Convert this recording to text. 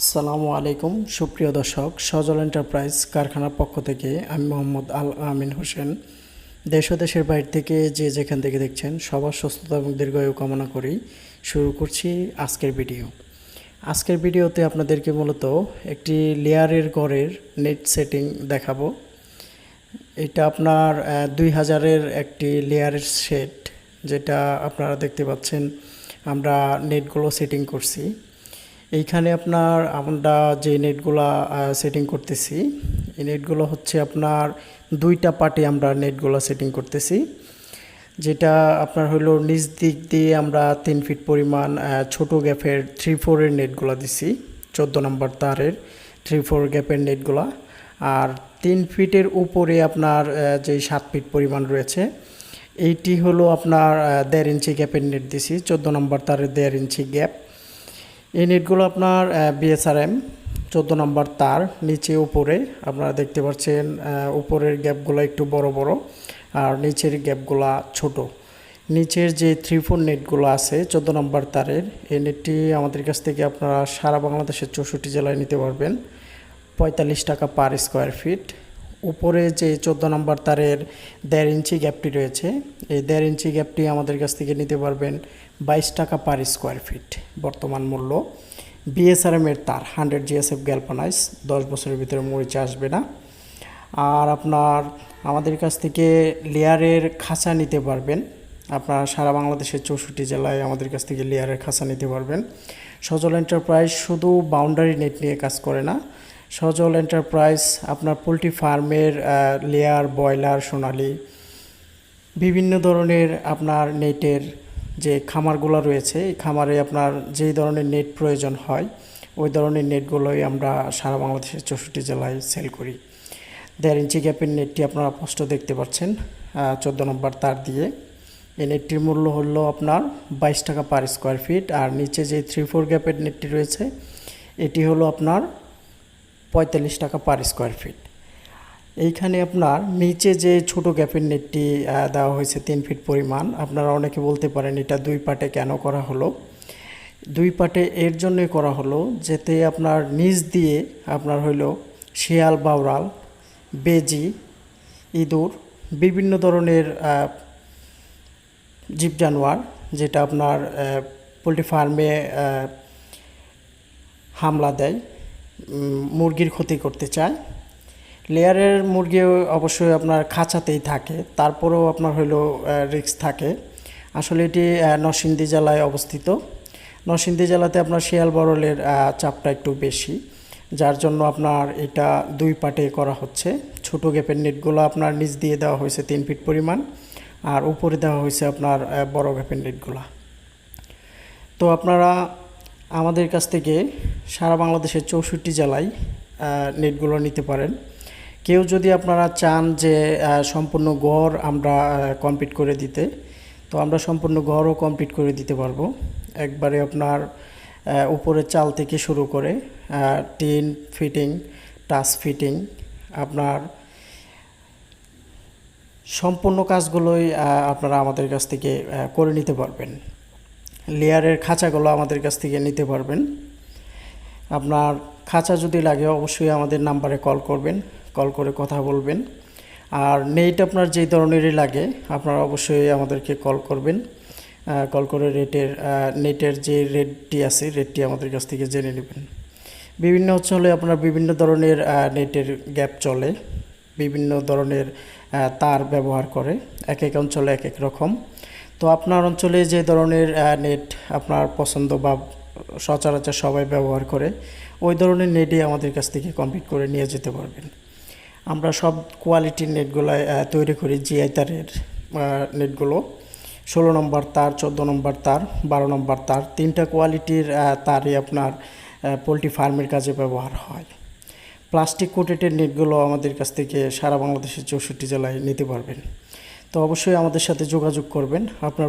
আসসালামু আলাইকুম, সুপ্রিয় দর্শক, সজল এন্টারপ্রাইজ কারখানার পক্ষ থেকে আমি মোহাম্মদ আল আমিন হোসেন। দেশ ও দেশের বাইরে থেকে যে যেখান থেকে দেখছেন, সবার সুস্থতা এবং দীর্ঘায়ু কামনা করি। শুরু করছি আজকের ভিডিও। আজকের ভিডিওতে আপনাদেরকে মূলত একটি লেয়ারের ঘরের নেট সেটিং দেখাবো। এটা আপনার দুই হাজারের একটি লেয়ারের সেট, যেটা আপনারা দেখতে পাচ্ছেন। আমরা নেটগুলো সেটিং করছি। এইখানে আপনার আমরা যে নেটগুলা সেটিং করতেছি, এই নেটগুলো হচ্ছে আপনার দুইটা পার্টি আমরা নেটগুলো সেটিং করতেছি। যেটা আপনার হলো নিচ দিক দিয়ে আমরা তিন ফিট পরিমাণ ছোট গ্যাপের থ্রি ফোরের নেটগুলো দিছি, চোদ্দ নম্বর তারের থ্রি ফোর গ্যাপের নেটগুলা। আর তিন ফিটের উপরে আপনার যে সাত ফিট পরিমাণ রয়েছে, এইটি হলো আপনার দেড় ইঞ্চি গ্যাপের নেট দিছি, চোদ্দ নম্বর তারের দেড় ইঞ্চি গ্যাপ। এই নেটগুলো আপনার বিএসআরএম চোদ্দ নম্বর তার, নিচে উপরে, আপনারা দেখতে পাচ্ছেন উপরের গ্যাপগুলো একটু বড় বড়, আর নিচের গ্যাপগুলা ছোট। নিচের যে থ্রি ফোর নেটগুলো আছে, চোদ্দ নম্বর তারের, এই নেটটি আমাদের কাছ থেকে আপনারা সারা বাংলাদেশের চৌষট্টি জেলায় নিতে পারবেন। পঁয়তাল্লিশ টাকা পার স্কোয়ার ফিট। উপরে যে চোদ্দ নম্বর তারের দেড় ইঞ্চি গ্যাপটি রয়েছে, এই দেড় ইঞ্চি গ্যাপটি আমাদের কাছ থেকে নিতে পারবেন বাইশ টাকা পার স্কোয়ার ফিট বর্তমান মূল্য। বিএসআরএম এর তার হান্ড্রেড জিএসএফ গ্যালপানাইজ দশ বছরের ভিতরে মরিচা আসবে না। আর আপনার, আমাদের কাছ থেকে লেয়ারের খাঁচা নিতে পারবেন। আপনারা সারা বাংলাদেশের চৌষট্টি জেলায় আমাদের কাছ থেকে লেয়ারের খাঁচা নিতে পারবেন। সজল এন্টারপ্রাইজ শুধু বাউন্ডারি নেট নিয়ে কাজ করে না। সজল এন্টারপ্রাইজ আপনার পোলট্রি ফার্মের লেয়ার, ব্রয়লার, সোনালি, বিভিন্ন ধরনের আপনার নেটের যে খামারগুলো রয়েছে, এই খামারে আপনার যেই ধরনের নেট প্রয়োজন হয়, ওই ধরনের নেটগুলোই আমরা সারা বাংলাদেশের চৌষট্টি জেলায় সেল করি। দেড় ইঞ্চি গ্যাপের নেটটি আপনারা স্পষ্ট দেখতে পাচ্ছেন চোদ্দ নম্বর তার দিয়ে। এই নেটটির মূল্য হলো আপনার বাইশ টাকা পার স্কোয়ার ফিট আর নিচে যে থ্রি ফোর গ্যাপের নেটটি রয়েছে, এটি হলো আপনার পঁয়তাল্লিশ টাকা পার স্কোয়ার ফিট এইখানে আপনার নিচে যে ছোট গ্যাপের নেটটি দেওয়া হয়েছে তিন ফিট পরিমাণ, আপনারা অনেকে বলতে পারেন এটা দুই পার্টে কেন করা হলো? দুই পার্টে এর জন্যই করা হলো যেতে আপনার নিচ দিয়ে আপনার হইল শিয়াল, বাউরাল, বেজি, ইঁদুর, বিভিন্ন ধরনের জীব জানোয়ার যেটা আপনার পোলট্রি ফার্মে হামলা দেয় মুরগির ক্ষতি করতে চায়। লেয়ারের মুরগি অবশ্যই আপনার খাঁচাতেই থাকে তারপরেও আপনার হলো রিক্স থাকে। আসলে এটি আহ, নরসিংদী জেলায় অবস্থিত। নরসিংদী জেলাতে আপনার শিয়াল বরলের চাপটা একটু বেশি যার জন্য আপনার এটা দুই পার্টে করা হচ্ছে। ছোট গ্যাপের নেটগুলো আপনার নিচ দিয়ে দেওয়া হয়েছে তিন ফিট পরিমাণ আর উপরে দেওয়া হয়েছে আপনার বড় গ্যাপের নেটগুলা। তো আপনারা আমাদের কাছ থেকে সারা বাংলাদেশের চৌষট্টি জেলায় নেটগুলো নিতে পারেন। কেউ যদি আপনারা চান যে সম্পূর্ণ ঘর আমরা কমপ্লিট করে দিতে, তো আমরা সম্পূর্ণ ঘরও কমপ্লিট করে দিতে পারব। একবারে আপনার উপরের চাল থেকে শুরু করে টিন ফিটিং টাচ ফিটিং আপনার সম্পূর্ণ কাজগুলোই আপনারা আমাদের কাছ থেকে করে নিতে পারবেন। লেয়ারের খাঁচাগুলো আমাদের কাছ থেকে নিতে পারবেন। আপনার খাঁচা যদি লাগে, অবশ্যই আমাদের নাম্বারে কল করবেন। কল করে কথা বলবেন। আর নেট আপনার যেই ধরনেরই লাগে, আপনারা অবশ্যই আমাদেরকে কল করবেন। কল করে রেটের নেটের যে রেটটি আছে, রেটটি আমাদের কাছ থেকে জেনে নেবেন। বিভিন্ন অঞ্চলে আপনার বিভিন্ন ধরনের নেটের গ্যাপ চলে, বিভিন্ন ধরনের তার ব্যবহার করে, এক এক অঞ্চলে এক এক রকম। তো আপনার অঞ্চলে যে ধরনের নেট আপনার পছন্দ বা সচরাচর সবাই ব্যবহার করে, ওই ধরনের নেটই আমাদের কাছ থেকে কমপ্লিট করে নিয়ে যেতে পারবেন। আমরা সব কোয়ালিটির নেটগুলো তৈরি করি জিআই তারের নেটগুলো ষোলো নম্বর তার, চোদ্দ নম্বর তার, বারো নম্বর তার, তিনটা কোয়ালিটির তারই আপনার পোলট্রি ফার্মের কাজে ব্যবহার হয়। প্লাস্টিক কোটেটের নেটগুলো আমাদের কাছ থেকে সারা বাংলাদেশের চৌষট্টি জেলায় নিতে পারবেন। তো অবশ্যই আমাদের সাথে যোগাযোগ করবেন। আপনার